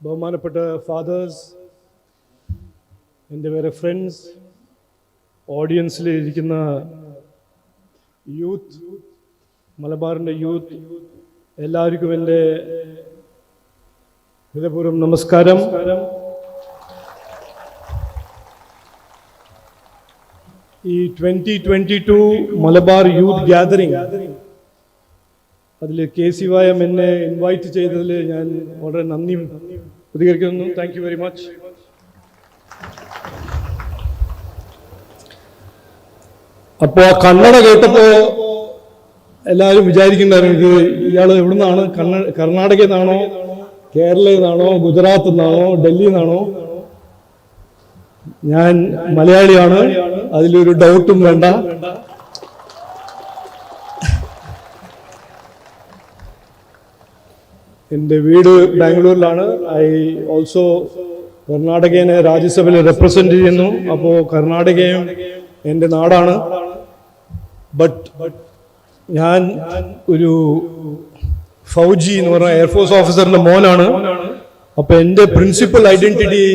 ബഹുമാനപ്പെട്ട ഫാദേഴ്സ് എന്റെ വേറെ ഫ്രണ്ട്സ് ഓഡിയൻസിലിരിക്കുന്ന യൂത്ത് മലബാറിന്റെ യൂത്ത് എല്ലാവർക്കും എന്റെ ഹൃദയപൂർവം നമസ്കാരം. ഈ twenty twenty two Malabar youth gathering അതിൽ കെ സി വായം എന്നെ ഇൻവൈറ്റ് ചെയ്തതിൽ ഞാൻ വളരെ നന്ദി പ്രതികരിക്കുന്നു. താങ്ക് യു വെരി മച്ച് അപ്പോൾ ആ കന്നഡ കേട്ടപ്പോൾ എല്ലാവരും വിചാരിക്കുന്നുണ്ടായിരുന്നു ഇത് ഇയാൾ എവിടുന്നാണ്? കണ്ണ കർണാടകയിൽ നിന്നാണോ കേരളയിൽ നിന്നാണോ ഗുജറാത്തിൽ നിന്നാണോ ഡൽഹിയിൽ നിന്നാണോ ഞാൻ മലയാളിയാണ്. അതിലൊരു ഡൗട്ടും വേണ്ട. എന്റെ വീട് ബാംഗ്ലൂരിലാണ്. ഐ ഓൾസോ കർണാടകയെ രാജ്യസഭയിൽ റെപ്രസെന്റ് ചെയ്യുന്നു. അപ്പോൾ കർണാടകയും എന്റെ നാടാണ്. ബട്ട് ഞാൻ ഒരു ഫൗജി എന്ന് പറഞ്ഞ എയർഫോഴ്സ് ഓഫീസറിന്റെ മോനാണ്. അപ്പൊ എന്റെ പ്രിൻസിപ്പൽ ഐഡന്റിറ്റി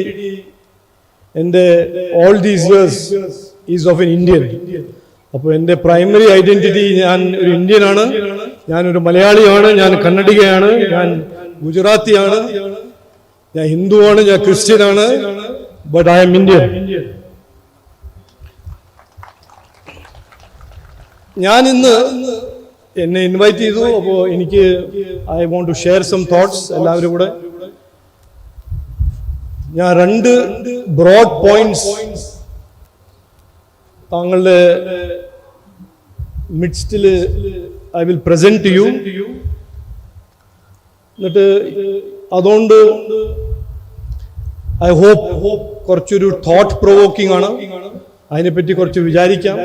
എന്റെ all these years is of an Indian അപ്പോൾ എന്റെ പ്രൈമറി ഐഡന്റിറ്റി ഞാൻ ഒരു ഇന്ത്യനാണ് ഞാനൊരു മലയാളിയാണ് ഞാൻ കന്നഡികയാണ് ഞാൻ ഗുജറാത്തിയാണ് ഞാൻ ഹിന്ദുവാണ് ഞാൻ ക്രിസ്ത്യനാണ് ബട്ട് ഐ എം ഇന്ത്യൻ ഞാൻ ഇന്ന് എന്നെ ഇൻവൈറ്റ് ചെയ്തു അപ്പോൾ എനിക്ക് I want to share some thoughts എല്ലാവരും കൂടെ. ഞാൻ രണ്ട് ബ്രോഡ് പോയിന്റ്സ് താങ്കളുടെ മിഡ്സ്റ്റിൽ ഐ വിൽ പ്രസന്റ് യു എന്നിട്ട് അതുകൊണ്ട് ഐ ഹോപ്പ് കുറച്ചൊരു തോട്ട് പ്രൊവോക്കിംഗ് ആണ്. അതിനെപ്പറ്റി കുറച്ച് വിചാരിക്കാം.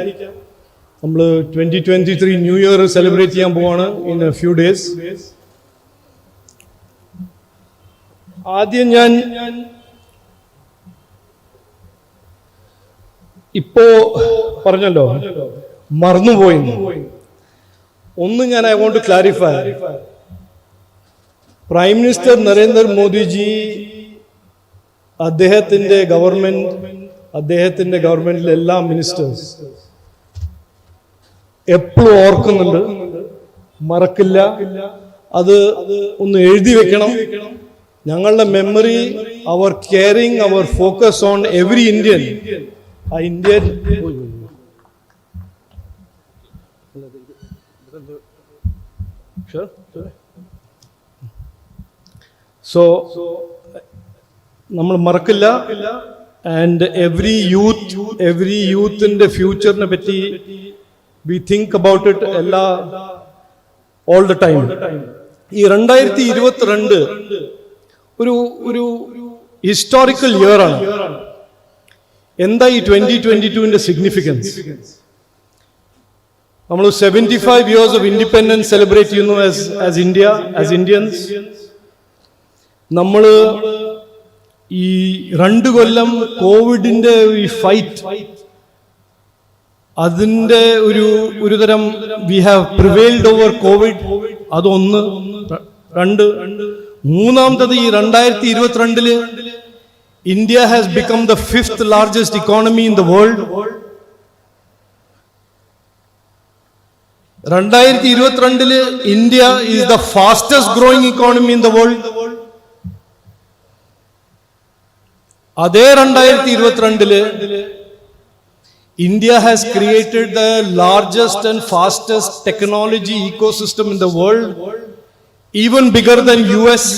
നമ്മൾ twenty twenty three new year celebrate ചെയ്യാൻ പോവാണ് ഇൻ എ ഫ്യൂ ഡേയ്സ് ആദ്യം ഞാൻ ഇപ്പോ പറഞ്ഞല്ലോ മറന്നുപോയി. ഒന്ന് ഞാൻ I want to clarify prime minister Narendra Modi ji അദ്ദേഹത്തിന്റെ ഗവൺമെന്റ് അദ്ദേഹത്തിന്റെ ഗവൺമെന്റിലെ എല്ലാ മിനിസ്റ്റേഴ്സ് എപ്പോഴും ഓർക്കുന്നുണ്ട്. മറക്കില്ല. അത് ഒന്ന് എഴുതി വെക്കണം. ഞങ്ങളുടെ മെമ്മറി അവർ കെയറിങ് അവർ ഫോക്കസ് ഓൺ എവറി ഇന്ത്യൻ ആ ഇന്ത്യൻ സോ നമ്മൾ മറക്കില്ല. ആൻഡ് എവറി യൂത്ത് എവറി യൂത്തിന്റെ ഫ്യൂച്ചറിനെ പറ്റി വി തിങ്ക് അബൌട്ട് ഇറ്റ് എല്ലാ ഓൾ ദ ടൈം ഈ രണ്ടായിരത്തി ഇരുപത്തിരണ്ട് ഒരു ഒരു ഹിസ്റ്റോറിക്കൽ ഇയർ ആണ്. എന്താ ഈ ട്വന്റി ട്വന്റി ടുവിന്റെ സിഗ്നിഫിക്കൻസ് നമ്മൾ seventy five years of independence celebrate ചെയ്യുന്നു as as India as Indians നമ്മൾ ഈ രണ്ട് കൊല്ലം കോവിഡിന്റെ ഈ ഫൈറ്റ് അതിന്റെ ഒരു ഒരു തരം we have prevailed over covid അതൊന്ന് രണ്ട്. മൂന്നാമത്തത് ഈ രണ്ടായിരത്തി ഇരുപത്തിരണ്ടിൽ India has become the fifth largest economy in the world രണ്ടായിരത്തി ഇരുപത്തിരണ്ടിൽ India is the fastest growing economy in the world അതേ രണ്ടായിരത്തി ഇരുപത്തിരണ്ടിൽ India has created the largest and fastest technology ecosystem in the world even bigger than U S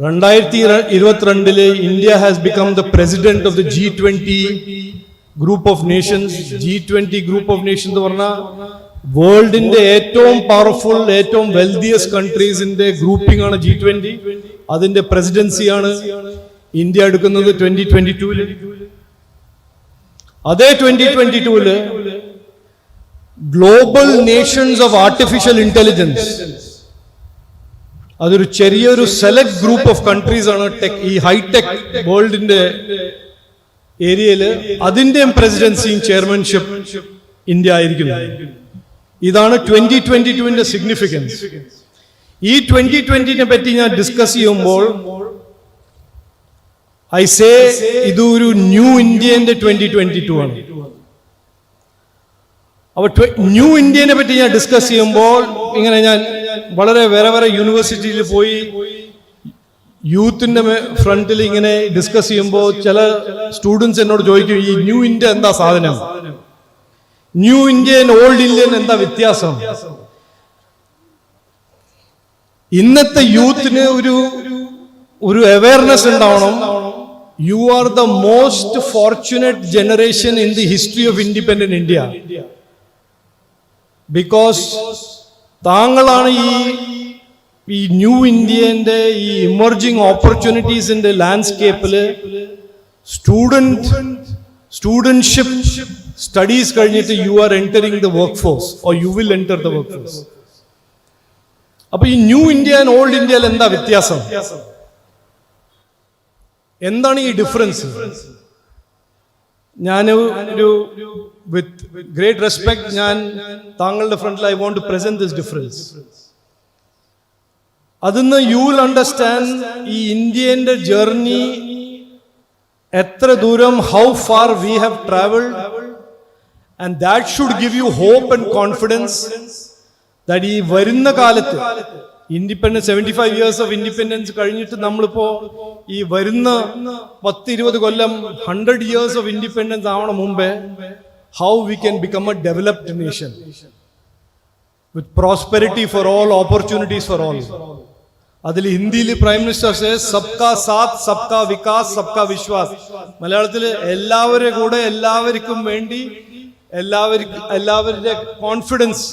രണ്ടായിരത്തി ഇരുപത്തിരണ്ടിൽ India has become the president of the G twenty group of nations G twenty group of nation എന്ന് പറഞ്ഞാൽ വേൾഡിന്റെ ഏറ്റവും powerful ഏറ്റവും wealthiest കൺട്രീസിന്റെ grouping ആണ് G twenty അതിന്റെ പ്രസിഡൻസിയാണ് ഇന്ത്യ എടുക്കുന്നത് ട്വന്റി ട്വന്റി ടൂൽ അതേ twenty twenty tool global nations of artificial intelligence അതൊരു ചെറിയൊരു സെലക്ട് ഗ്രൂപ്പ് ഓഫ് കൺട്രീസ് ആണ് ടെക് ഈ ഹൈടെക് വേൾഡിന്റെ ഏരിയയിൽ അതിന്റെയും പ്രസിഡൻസിയും ചെയർമാൻഷിപ്പ് ഇന്ത്യ ആയിരിക്കുന്നു. ഇതാണ് ട്വന്റി ട്വന്റി ടുവിന്റെ സിഗ്നിഫിക്കൻസ് ഈ ട്വന്റി ട്വന്റിനെ പറ്റി ഞാൻ ഡിസ്കസ് ചെയ്യുമ്പോൾ ഐ സേ ഇത് ഒരു ന്യൂ ഇന്ത്യന്റെ ട്വന്റി ട്വന്റി ടു ആണ്. അപ്പൊ ന്യൂ ഇന്ത്യനെ പറ്റി ഞാൻ ഡിസ്കസ് ചെയ്യുമ്പോൾ ഇങ്ങനെ ഞാൻ വളരെ വേറെ വേറെ യൂണിവേഴ്സിറ്റിയിൽ പോയി യൂത്തിന്റെ ഫ്രണ്ടിൽ ഇങ്ങനെ ഡിസ്കസ് ചെയ്യുമ്പോൾ ചില സ്റ്റുഡൻസ് എന്നോട് ചോദിക്കും ഈ ന്യൂ ഇന്ത്യ എന്താ സാധനം? ന്യൂ ഇന്ത്യൻ ഓൾഡ് ഇന്ത്യൻ എന്താ വ്യത്യാസം? ഇന്നത്തെ യൂത്തിന് ഒരു ഒരു അവയർനെസ് ഉണ്ടാവണം. You are the most fortunate generation in the history of independent India because താങ്കളാണ് ഈ ഈ ന്യൂ ഇന്ത്യന്റെ ഈ ഇമർജിങ് ഓപ്പർച്യൂണിറ്റീസിന്റെ ലാൻഡ്സ്കേപ്പിൽ സ്റ്റുഡന്റ് സ്റ്റുഡൻഷിപ്പ് സ്റ്റഡീസ് കഴിഞ്ഞിട്ട് you are entering the workforce or you will enter the workforce അപ്പൊ ഈ ന്യൂ ഇന്ത്യ ആൻഡ് ഓൾഡ് ഇന്ത്യയിൽ എന്താ വ്യത്യാസം? എന്താണ് ഈ ഡിഫറൻസ് ഞാൻ ഒരു വിത്ത് ഗ്രേറ്റ് റെസ്പെക്ട് ഞാൻ താങ്കളുടെ ഫ്രണ്ടിൽ I want to present this difference അതിന്ന് യു വിൽ അണ്ടർസ്റ്റാൻഡ് ഈ ഇന്ത്യന്റെ ജേർണി എത്ര ദൂരം how far we have travelled and that should give you hope and confidence that ഈ വരുന്ന കാലത്ത് independence seventy five years of independence കഴിഞ്ഞിട്ട് നമ്മളിപ്പോ ഈ വരുന്ന പത്ത് ഇരുപത് കൊല്ലം ഹൺഡ്രഡ് ഇയേഴ്സ് ഓഫ് ഇൻഡിപെൻഡൻസ് ആവണ മുമ്പേ how we can become a developed nation with prosperity for all opportunities for all അതിൽ ഹിന്ദിയിൽ പ്രൈം മിനിസ്റ്റർ സബ്കാ സാത്ത് സബ്കാ വികാസ് സബ്കാ വിശ്വാസ്. മലയാളത്തിൽ എല്ലാവരുടെ കൂടെ എല്ലാവർക്കും വേണ്ടി എല്ലാവർക്കും എല്ലാവരുടെ കോൺഫിഡൻസ്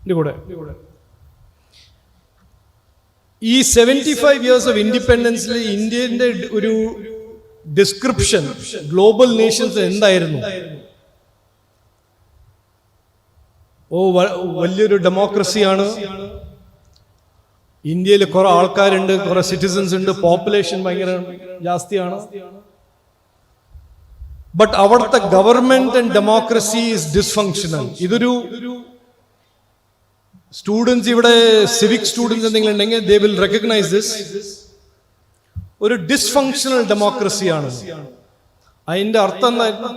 കൂടെ. ഈ സെവന്റി ഫൈവ് ഇയേഴ്സ് ഓഫ് ഇൻഡിപെൻഡൻസിൽ ഇന്ത്യന്റെ ഒരു ഡിസ്ക്രിപ്ഷൻ ഗ്ലോബൽ നേഷൻസ് എന്തായിരുന്നു? ഓ വലിയൊരു ഡെമോക്രസിയാണ് ഇന്ത്യയിൽ കുറെ ആൾക്കാരുണ്ട് കുറെ സിറ്റിസൺസ് ഉണ്ട് പോപ്പുലേഷൻ ഭയങ്കര ജാസ്തിയാണ്. ബട്ട് അവിടുത്തെ government and democracy is dysfunctional ഇതൊരു സ്റ്റുഡൻസ് ഇവിടെ സിവിക് സ്റ്റുഡൻസ് എന്തെങ്കിലും ഉണ്ടെങ്കിൽ ദേ വിൽ റെക്കഗ്നൈസ് ദിസ് ഒരു ഡിസ്ഫങ്ഷണൽ ഡെമോക്രസിയാണ് അതിന്റെ അർത്ഥം എന്തായിരുന്നു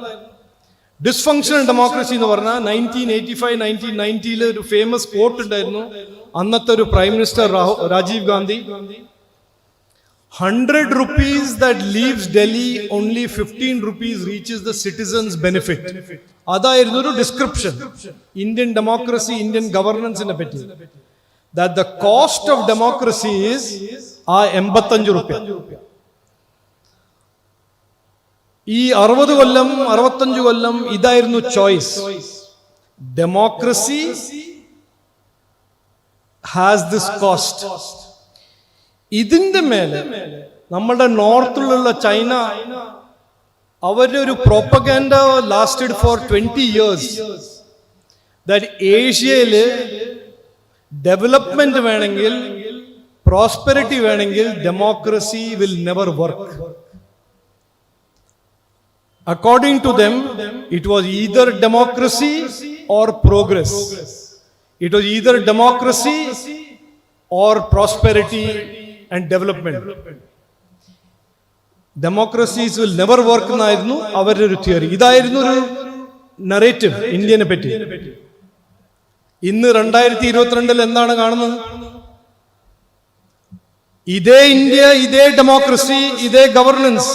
ഡിസ്ഫങ്ഷണൽ ഡെമോക്രസി എന്ന് പറഞ്ഞാൽ നയന്റീൻ എയ്റ്റി ഫൈവ് നയന്റീൻ നയന്റിയിൽ ഒരു ഫേമസ് കോർട്ട് ഉണ്ടായിരുന്നു. അന്നത്തെ ഒരു prime minister Rajiv Gandhi hundred rupees that leaves Delhi only fifteen rupees reaches the citizens benefit അതായിരുന്നു ഒരു ഡിസ്ക്രിപ്ഷൻ ഇന്ത്യൻ ഡെമോക്രസി ഇന്ത്യൻ ഗവർണൻസിനെ പറ്റി. That the cost of democracy is ആ എൺപത്തഞ്ച് റുപ്യ ഈ അറുപത് കൊല്ലം അറുപത്തഞ്ച് കൊല്ലം ഇതായിരുന്നു choice democracy has this cost ഇതിന്റെ മേലെ നമ്മുടെ നോർത്തിലുള്ള ചൈന അവരുടെ ഒരു propaganda lasted for twenty years that ഏഷ്യയിൽ ഡെവലപ്മെന്റ് വേണമെങ്കിൽ പ്രോസ്പെരിറ്റി വേണമെങ്കിൽ democracy will never work According to them, it was either democracy or progress. It was either democracy or prosperity and development. Democracies will never work എന്നായിരുന്നു അവരുടെ ഒരു theory ഇതായിരുന്നു ഒരു narrative ഇന്ത്യനെ പറ്റി. ഇന്ന് രണ്ടായിരത്തി ഇരുപത്തിരണ്ടിൽ എന്താണ് കാണുന്നത്? ഇതേ ഇന്ത്യ ഇതേ ഡെമോക്രസി ഇതേ ഗവർണൻസ്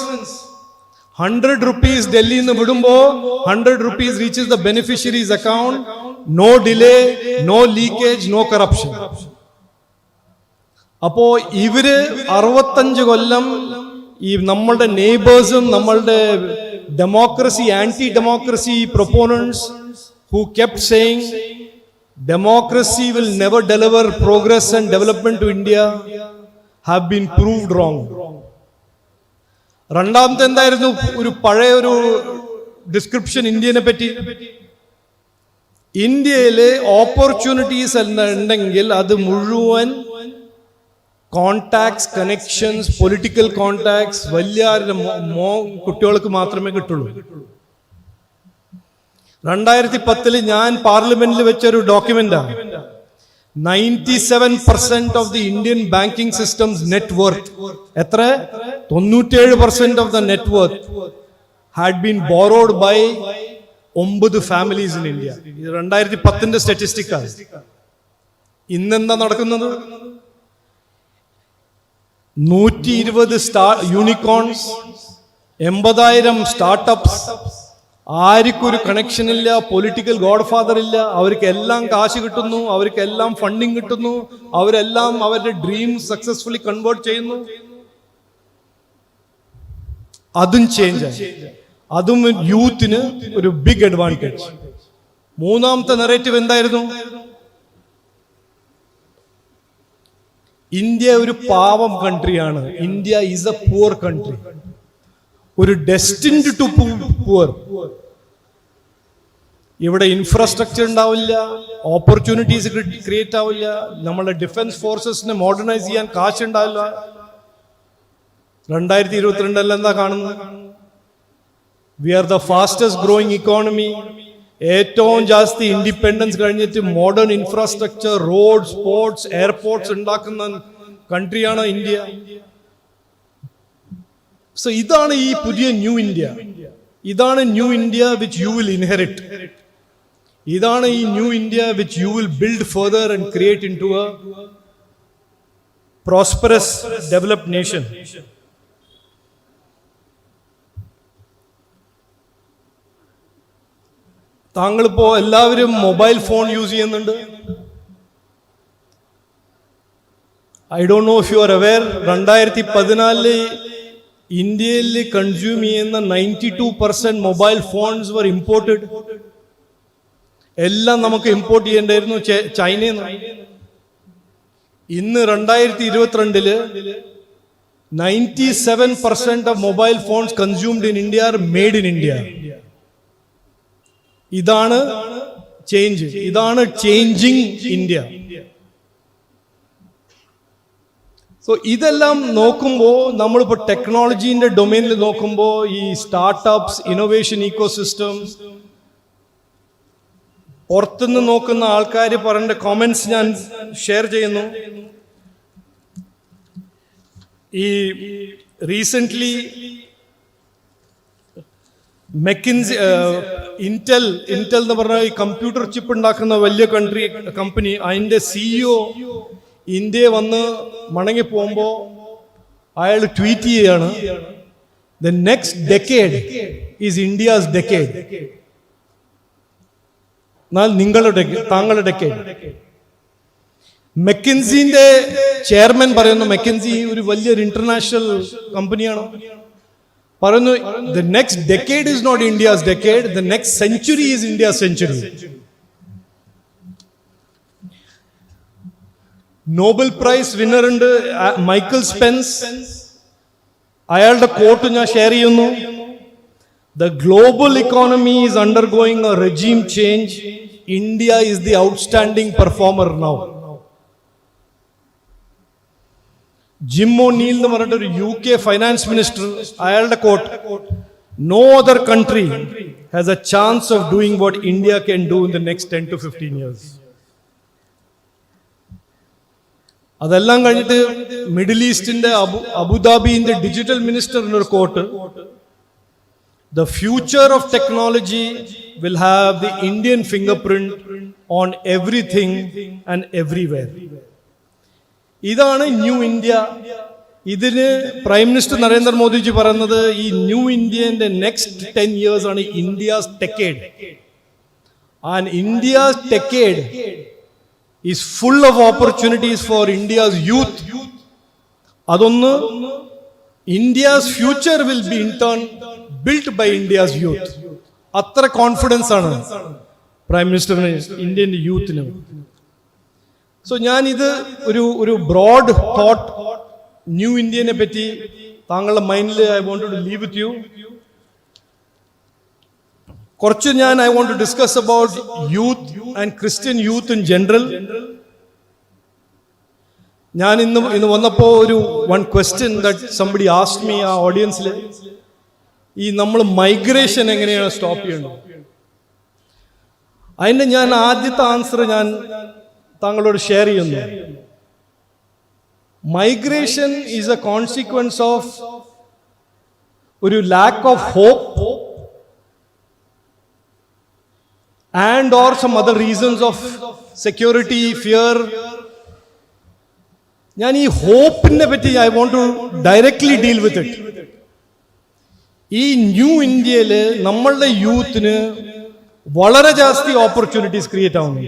ഹൺഡ്രഡ് റുപ്പീസ് ഡൽഹിയിൽ നിന്ന് വിടുമ്പോ hundred rupees reaches the beneficiaries account no delay no leakage no corruption അപ്പോ ഇവർ അറുപത്തഞ്ച് കൊല്ലം ഈ നമ്മളുടെ നെയ്ബേഴ്സും നമ്മളുടെ democracy anti democracy proponents who kept saying democracy will never deliver progress and development to India have been proved wrong രണ്ടാമത്തെ എന്തായിരുന്നു? ഒരു പഴയ ഒരു ഡിസ്ക്രിപ്ഷൻ ഇന്ത്യനെ പറ്റി. ഇന്ത്യയിലെ ഓപ്പർച്യൂണിറ്റീസ് ഉണ്ടെങ്കിൽ അത് മുഴുവൻ കോണ്ടാക്ട്സ് കണക്ഷൻസ് പൊളിറ്റിക്കൽ കോണ്ടാക്ട്സ് വലിയ മോ- കുട്ടികൾക്ക് മാത്രമേ കിട്ടുള്ളൂ. രണ്ടായിരത്തി പത്തിൽ ഞാൻ പാർലമെന്റിൽ വെച്ച ഒരു ഡോക്യുമെന്റാണ് ninety seven percent of the Indian banking systems net worth എത്ര? തൊണ്ണൂറ്റേഴ് percent of the net worth had been borrowed by ഒമ്പത് ഫാമിലീസ് ഇൻ ഇന്ത്യ ഇത് രണ്ടായിരത്തി പത്തിന്റെ സ്റ്റാറ്റിസ്റ്റിക് ആണ്. ഇന്നെന്താ നടക്കുന്നത്? നൂറ്റി ഇരുപത് സ്റ്റാ യൂണിക്കോൺസ് എൺപതായിരം സ്റ്റാർട്ടപ്സ് ആർക്കൊരു കണക്ഷൻ ഇല്ല പൊളിറ്റിക്കൽ ഗോഡ് ഫാദർ ഇല്ല. അവർക്ക് എല്ലാം കാശ് കിട്ടുന്നു അവർക്ക് എല്ലാം ഫണ്ടിങ് കിട്ടുന്നു അവരെല്ലാം അവരുടെ ഡ്രീം സക്സസ്ഫുള്ളി കൺവേർട്ട് ചെയ്യുന്നു. അതും ചേഞ്ച് ആയി. അതും യൂത്തിന് ഒരു ബിഗ് അഡ്വാന്റേജ് മൂന്നാമത്തെ നെറേറ്റീവ് എന്തായിരുന്നു? ഇന്ത്യ ഒരു പാവം കൺട്രിയാണ് India is a poor country ഒരു ഡെസ്റ്റിൻഡ് ടു പുവർ ഇവിടെ ഇൻഫ്രാസ്ട്രക്ചർ ഉണ്ടാവില്ല ഓപ്പർച്യൂണിറ്റീസ് ക്രിയേറ്റ് ആവില്ല നമ്മളെ ഡിഫൻസ് ഫോഴ്സസിനെ മോഡേണൈസ് ചെയ്യാൻ കാശ് ഉണ്ടാവില്ല. രണ്ടായിരത്തി ഇരുപത്തിരണ്ടിൽ എന്താ കാണുന്നത്? We are the fastest growing economy ഏറ്റവും ജാസ്തി ഇൻഡിപെൻഡൻസ് കഴിഞ്ഞിട്ട് modern infrastructure road sports airports ഉണ്ടാക്കുന്ന കൺട്രിയാണ് ഇന്ത്യ. സോ ഇതാണ് ഈ പുതിയ ന്യൂ ഇന്ത്യ ഇതാണ് new India which you will inherit ഇതാണ് ഈ new India which you will build further and create into prosperous developed nation താങ്കളിപ്പോ എല്ലാവരും മൊബൈൽ ഫോൺ യൂസ് ചെയ്യുന്നുണ്ട്? I don't know if you are aware രണ്ടായിരത്തി പതിനാലിൽ ഇന്ത്യയിൽ consume ചെയ്യുന്ന ninety two percent mobile phones were imported എല്ലാം നമുക്ക് import ചെയ്യേണ്ടായിരുന്നു ചൈനയിൽ നിന്ന് ഇന്ന് രണ്ടായിരത്തി ഇരുപത്തിരണ്ടിൽ ninety seven percent of mobile phones consumed in India are made in India ഇതാണ് ചേഞ്ച് ഇതാണ് ചേഞ്ചിങ് ഇന്ത്യ സോ ഇതെല്ലാം നോക്കുമ്പോൾ നമ്മളിപ്പോൾ ടെക്നോളജീന്റെ ഡൊമൈനിൽ നോക്കുമ്പോൾ ഈ സ്റ്റാർട്ടപ്സ് ഇന്നോവേഷൻ ഇക്കോസിസ്റ്റം പുറത്തുനിന്ന് നോക്കുന്ന ആൾക്കാർ പറഞ്ഞ കോമെന്റ്സ് ഞാൻ ഷെയർ ചെയ്യുന്നു. ഈ റീസെന്റ്ലി മെക്കിൻസി ഇന്റൽ ഇന്റൽ എന്ന് പറഞ്ഞ ഈ കമ്പ്യൂട്ടർ ചിപ്പ് ഉണ്ടാക്കുന്ന വലിയ കൺട്രി കമ്പനി അതിന്റെ സിഇഒ ഇന്ത്യ വന്ന് മടങ്ങി പോകുമ്പോൾ അയാൾ ട്വീറ്റ് ചെയ്യാണ് the next decade is India's decade എന്നാൽ നിങ്ങളുടെ താങ്കളുടെ ഡെക്കേഡ് മെക്കിൻസിന്റെ ചെയർമാൻ പറയുന്നു മെക്കിൻസി ഒരു വലിയൊരു ഇന്റർനാഷണൽ കമ്പനിയാണ് പറയുന്നു the next decade is not India's decade the next century is India century Nobel prize winner ഉണ്ട് മൈക്കിൾ സ്പെൻസ് അയാളുടെ കോട്ട് ഞാൻ ഷെയർ ചെയ്യുന്നു. The global economy is undergoing regime change India is the outstanding performer now Jim O'Neill എന്ന് പറഞ്ഞിട്ട് ഒരു U K finance minister അയാളുടെ quote no other country has a chance of doing what India can do in the next ten to fifteen years അതെല്ലാം കഴിഞ്ഞിട്ട് middle ഈസ്റ്റിന്റെ Abu അബുദാബിന്റെ digital മിനിസ്റ്ററിന്റെ ഒരു coat the future of technology will have the Indian finger print on everything and everywhere ഇതാണ് new India ഇതിന് prime minister Narendra Modi ji പറയുന്നത് ഈ new ഇന്ത്യന്റെ next ten years ആണ് India's techade and India's techade is full of opportunities for India's youth അതൊന്ന് India's future will be in turn build by India's youth അത്ര confidence ആണ് prime മിനിസ്റ്ററിന് Indian യൂത്തിന് so ഞാൻ ഇത് ഒരു ഒരു ബ്രോഡ് തോട്ട് ന്യൂ ഇന്ത്യനെ പറ്റി താങ്കളുടെ മൈൻഡിൽ I want to leave with you കുറച്ച് ഞാൻ I want to discuss about youth and Christian youth in general ഞാൻ ഇന്ന് ഇന്ന് വന്നപ്പോൾ ഒരു one question that somebody asked me ആ ഓഡിയൻസിൽ ഈ നമ്മൾ മൈഗ്രേഷൻ എങ്ങനെയാണ് സ്റ്റോപ്പ് ചെയ്യേണ്ടത് അതിന്റെ ഞാൻ ആദ്യത്തെ ആൻസർ ഞാൻ താങ്കളോട് ഷെയർ ചെയ്യുന്നു. Migration is a consequence of ഒരു lack of hope and or some other reasons of security fear ഞാൻ ഈ ഹോപ്പിനെ പറ്റി I want to directly deal with it ഈ ന്യൂ ഇന്ത്യയിൽ നമ്മളുടെ യൂത്തിന് വളരെ ജാസ്തി ഓപ്പർച്യൂണിറ്റീസ് ക്രിയേറ്റ് ആവുന്നു.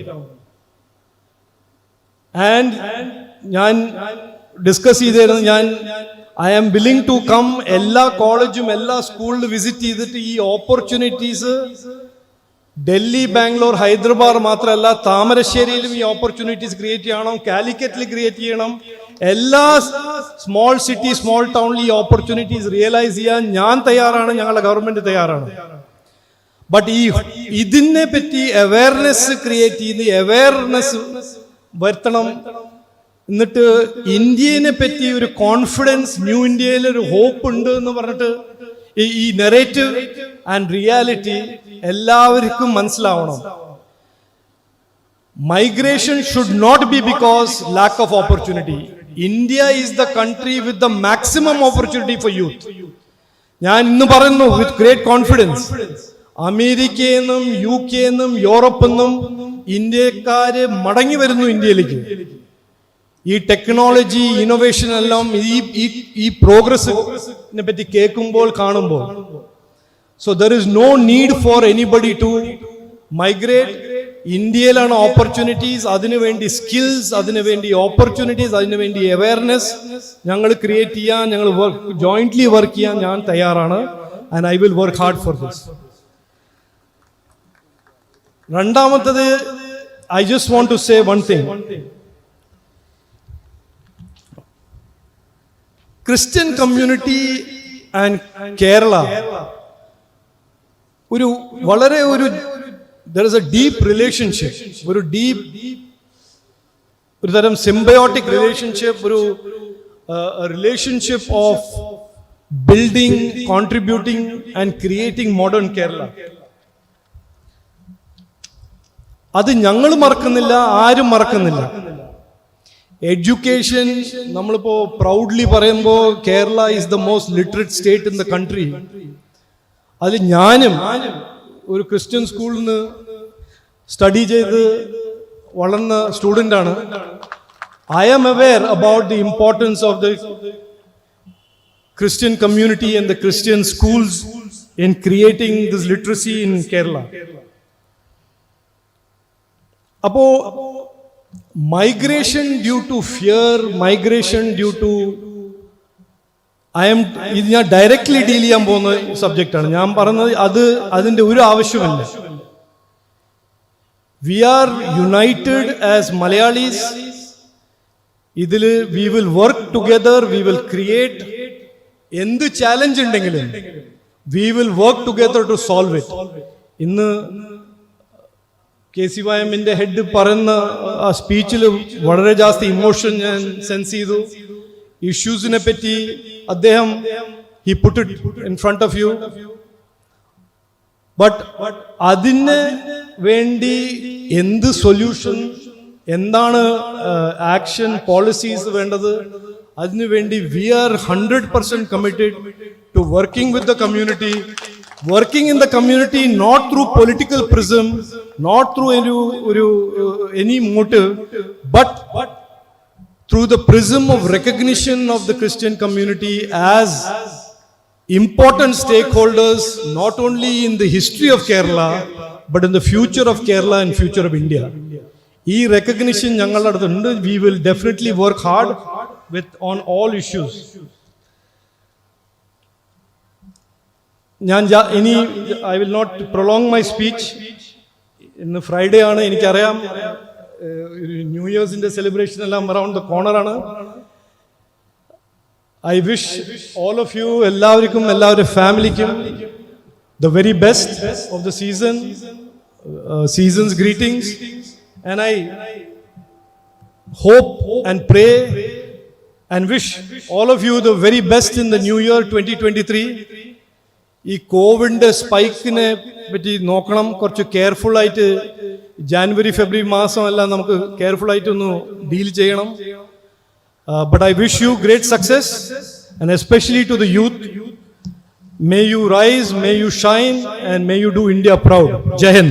ആൻഡ് ഞാൻ ഡിസ്കസ് ചെയ്തിരുന്നു ഞാൻ I am willing to come എല്ലാ കോളേജും എല്ലാ സ്കൂളിലും വിസിറ്റ് ചെയ്തിട്ട് ഈ ഓപ്പർച്യൂണിറ്റീസ് ഡൽഹി ബാംഗ്ലൂർ ഹൈദരാബാദ് മാത്രമല്ല താമരശ്ശേരിയിലും ഈ ഓപ്പർച്യൂണിറ്റീസ് ക്രിയേറ്റ് ചെയ്യണം കാലിക്കറ്റിൽ ക്രിയേറ്റ് ചെയ്യണം. എല്ലാ സ്മോൾ സിറ്റി സ്മോൾ ടൗണിൽ ഈ ഓപ്പർച്യൂണിറ്റീസ് റിയലൈസ് ചെയ്യാൻ ഞാൻ തയ്യാറാണ് ഞങ്ങളുടെ ഗവൺമെന്റ് തയ്യാറാണ്. ബട്ട് ഈ ഇതിനെ പറ്റി അവയർനെസ് ക്രിയേറ്റ് ചെയ്യുന്ന അവയർനെസ് വരുത്തണം. എന്നിട്ട് ഇന്ത്യനെ പറ്റി ഒരു കോൺഫിഡൻസ് ന്യൂ ഇന്ത്യയിൽ ഒരു ഹോപ്പ് ഉണ്ട് എന്ന് പറഞ്ഞിട്ട് ഈ- നെറേറ്റീവ് ആൻഡ് റിയാലിറ്റി എല്ലാവർക്കും മനസ്സിലാവണം. Migration should not be because lack of opportunity India is the country with the maximum opportunity for youth ഞാൻ ഇന്ന് പറയുന്നു വിത്ത് ഗ്രേറ്റ് കോൺഫിഡൻസ് അമേരിക്കയിൽ നിന്നും യു കെ നിന്നും യൂറോപ്പിൽ നിന്നും ഇന്ത്യക്കാര് മടങ്ങി വരുന്നു ഇന്ത്യയിലേക്ക്. ഈ ടെക്നോളജി ഇന്നോവേഷൻ എല്ലാം ഈ ഈ- പ്രോഗ്രസിനെ പറ്റി കേൾക്കുമ്പോൾ കാണുമ്പോൾ. So there is no need for anybody to migrate ഇന്ത്യയിലാണ് ഓപ്പർച്യൂണിറ്റീസ് അതിനുവേണ്ടി സ്കിൽസ് അതിനുവേണ്ടി ഓപ്പർച്യൂണിറ്റീസ് അതിനുവേണ്ടി അവയർനെസ് ഞങ്ങൾ ക്രിയേറ്റ് ചെയ്യാൻ ഞങ്ങൾ വർക്ക് ജോയിന്റ്ലി വർക്ക് ചെയ്യാൻ ഞാൻ തയ്യാറാണ്. And I will work hard for this രണ്ടാമത്തത് I just want to say one thing Christian community and Kerala ഒരു വളരെ ഒരു there is a deep relationship ഒരു ഡീപ് ഒരു തരം സിംബയോട്ടിക് റിലേഷൻഷിപ്പ് ഒരു relationship of building contributing and creating modern Kerala അത് ഞങ്ങൾ മറക്കുന്നില്ല ആരും മറക്കുന്നില്ല. എഡ്യൂക്കേഷൻ നമ്മളിപ്പോ പ്രൗഡ്ലി പറയുമ്പോൾ Kerala is the most literate state in the country അതിൽ ഞാനും ഒരു ക്രിസ്ത്യൻ സ്കൂളിൽ നിന്ന് സ്റ്റഡി ചെയ്ത് വളർന്ന സ്റ്റുഡന്റ് ആണ്. I am aware about the importance of the Christian community and the Christian schools in creating this literacy in Kerala അപ്പോ migration due to fear migration due to I am ഇത് ഞാൻ directly deal ചെയ്യാൻ പോകുന്ന ആണ്. ഞാൻ പറഞ്ഞത് അത് അതിന്റെ ഒരു ആവശ്യമില്ല. We are united as Malayalees ഇതിൽ we will work together we will create എന്ത് ചാലഞ്ച് ഉണ്ടെങ്കിലും we will work together to solve it ഇന്ന് കെ സി വൈ എമ്മിന്റെ ഹെഡ് പറയുന്ന ആ സ്പീച്ചിൽ വളരെ ജാസ്തി ഇമോഷൻ ഞാൻ സെൻസ് ചെയ്തു. ഇഷ്യൂസിനെ പറ്റി അദ്ദേഹം he put it in front of you but അതിന് വേണ്ടി എന്ത് സൊല്യൂഷൻ എന്താണ് ആക്ഷൻ പോളിസീസ് വേണ്ടത് അതിനുവേണ്ടി we are hundred percent committed to working with the community Working in the community not through political prism not through ഒരു ഒരു any motive but through the prism of recognition of the Christian community as important stakeholders, not only in the history of Kerala, but in the future of Kerala and future of India. ഈ recognition ഞങ്ങളുടെ അടുത്തുണ്ട് we will definitely work hard with on all issues ഞാൻ ഇനി I will not prolong my speech ഇന്ന് Friday ആണ് എനിക്കറിയാം. New ഇയേഴ്സിന്റെ celebration എല്ലാം around the കോർണറാണ് I wish all of you എല്ലാവർക്കും എല്ലാവരുടെ ഫാമിലിക്കും the very best of the season seasons greetings and I hope and pray and wish all of you the very best in the new year 2023 ഈ കോവിഡിന്റെ സ്പൈക്കിനെ പറ്റി നോക്കണം. കുറച്ച് careful ആയിട്ട് ജാനുവരി ഫെബ്രുവരി മാസമെല്ലാം നമുക്ക് കെയർഫുൾ ആയിട്ട് ഒന്ന് ഡീൽ ചെയ്യണം. But I wish you great success and especially to the youth may you rise may you shine and may you do India proud Jai